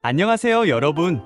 안녕하세요 여러분.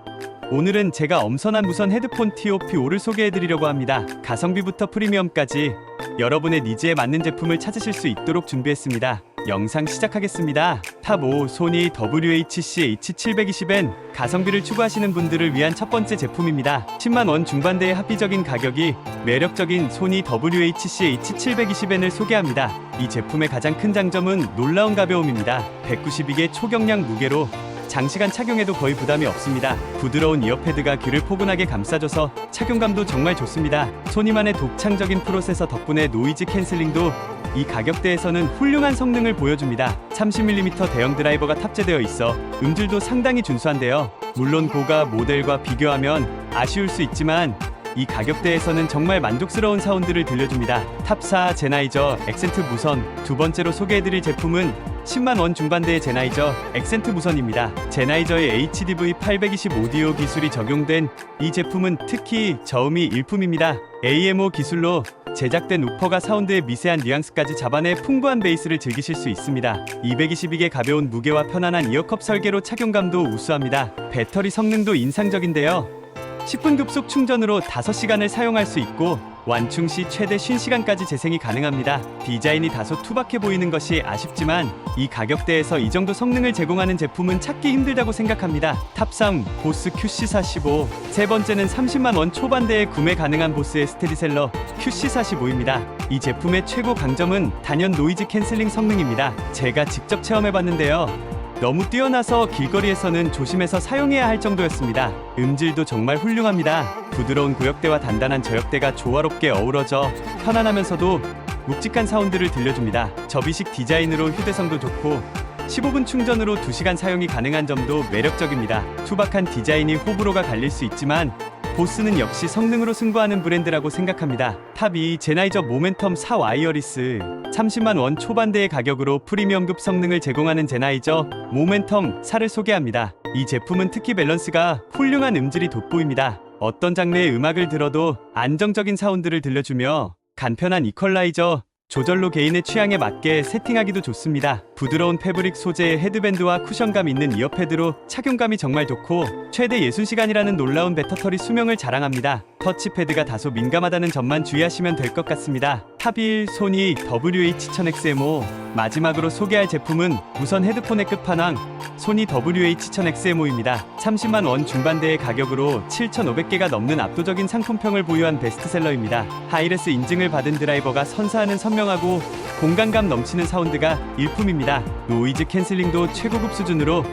오늘은 제가 엄선한 무선 헤드폰 TOP5를 소개해드리려고 합니다. 가성비부터 프리미엄까지 여러분의 니즈에 맞는 제품을 찾으실 수 있도록 준비했습니다. 영상 시작하겠습니다. 탑5 소니 WHC H720N 가성비를 추구하시는 분들을 위한 첫 번째 제품입니다. 10만원 중반대의 합리적인 가격이 매력적인 소니 WHC H720N을 소개합니다. 이 제품의 가장 큰 장점은 놀라운 가벼움입니다. 192개 초경량 무게로 장시간 착용해도 거의 부담이 없습니다. 부드러운 이어패드가 귀를 포근하게 감싸줘서 착용감도 정말 좋습니다. 소니만의 독창적인 프로세서 덕분에 노이즈 캔슬링도 이 가격대에서는 훌륭한 성능을 보여줍니다. 30mm 대형 드라이버가 탑재되어 있어 음질도 상당히 준수한데요. 물론 고가 모델과 비교하면 아쉬울 수 있지만 이 가격대에서는 정말 만족스러운 사운드를 들려줍니다. 탑4 제나이저 액센트 무선 두 번째로 소개해드릴 제품은 10만 원 중반대의 제나이저 액센트 무선입니다. 제나이저의 HDV820 오디오 기술이 적용된 이 제품은 특히 저음이 일품입니다. AMO 기술로 제작된 우퍼가 사운드의 미세한 뉘앙스까지 잡아내 풍부한 베이스를 즐기실 수 있습니다. 222개 가벼운 무게와 편안한 이어컵 설계로 착용감도 우수합니다. 배터리 성능도 인상적인데요. 10분 급속 충전으로 5시간을 사용할 수 있고 완충 시 최대 50시간까지 재생이 가능합니다. 디자인이 다소 투박해 보이는 것이 아쉽지만 이 가격대에서 이 정도 성능을 제공하는 제품은 찾기 힘들다고 생각합니다. 탑3 보스 QC45 세 번째는 30만 원 초반대에 구매 가능한 보스의 스테디셀러 QC45입니다. 이 제품의 최고 강점은 단연 노이즈 캔슬링 성능입니다. 제가 직접 체험해 봤는데요. 너무 뛰어나서 길거리에서는 조심해서 사용해야 할 정도였습니다. 음질도 정말 훌륭합니다. 부드러운 구역대와 단단한 저역대가 조화롭게 어우러져 편안하면서도 묵직한 사운드를 들려줍니다. 접이식 디자인으로 휴대성도 좋고 15분 충전으로 2시간 사용이 가능한 점도 매력적입니다. 투박한 디자인이 호불호가 갈릴 수 있지만 보스는 역시 성능으로 승부하는 브랜드라고 생각합니다. 탑이 제나이저 모멘텀 4 와이어리스 30만 원 초반대의 가격으로 프리미엄급 성능을 제공하는 제나이저 모멘텀 4를 소개합니다. 이 제품은 특히 밸런스가 훌륭한 음질이 돋보입니다. 어떤 장르의 음악을 들어도 안정적인 사운드를 들려주며 간편한 이퀄라이저 조절로 개인의 취향에 맞게 세팅하기도 좋습니다. 부드러운 패브릭 소재의 헤드밴드와 쿠션감 있는 이어패드로 착용감이 정말 좋고 최대 60시간이라는 놀라운 배터터리 수명을 자랑합니다. 터치패드가 다소 민감하다는 점만 주의하시면 될 것 같습니다. 탑1 소니 WH-1000XMO 마지막으로 소개할 제품은 무선 헤드폰의 끝판왕 소니 WH-1000XMO입니다. 30만 원 중반대의 가격으로 7,500개가 넘는 압도적인 상품평을 보유한 베스트셀러입니다. 하이레스 인증을 받은 드라이버가 선사하는 선명하고 공간감 넘치는 사운드가 일품입니다. 노이즈 캔슬링도 최고급 수준으로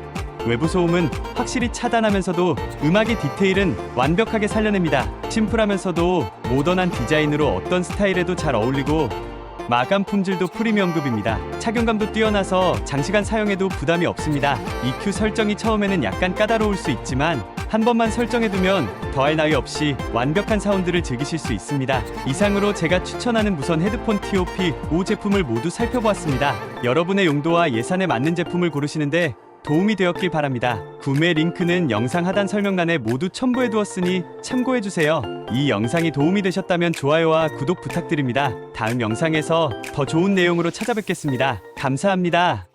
외부 소음은 확실히 차단하면서도 음악의 디테일은 완벽하게 살려냅니다. 심플하면서도 모던한 디자인으로 어떤 스타일에도 잘 어울리고 마감 품질도 프리미엄급입니다. 착용감도 뛰어나서 장시간 사용해도 부담이 없습니다. EQ 설정이 처음에는 약간 까다로울 수 있지만 한 번만 설정해두면 더할 나위 없이 완벽한 사운드를 즐기실 수 있습니다. 이상으로 제가 추천하는 무선 헤드폰 TOP 5 제품을 모두 살펴보았습니다. 여러분의 용도와 예산에 맞는 제품을 고르시는데 도움이 되었길 바랍니다. 구매 링크는 영상 하단 설명란에 모두 첨부해 두었으니 참고해 주세요. 이 영상이 도움이 되셨다면 좋아요와 구독 부탁드립니다. 다음 영상에서 더 좋은 내용으로 찾아뵙겠습니다. 감사합니다.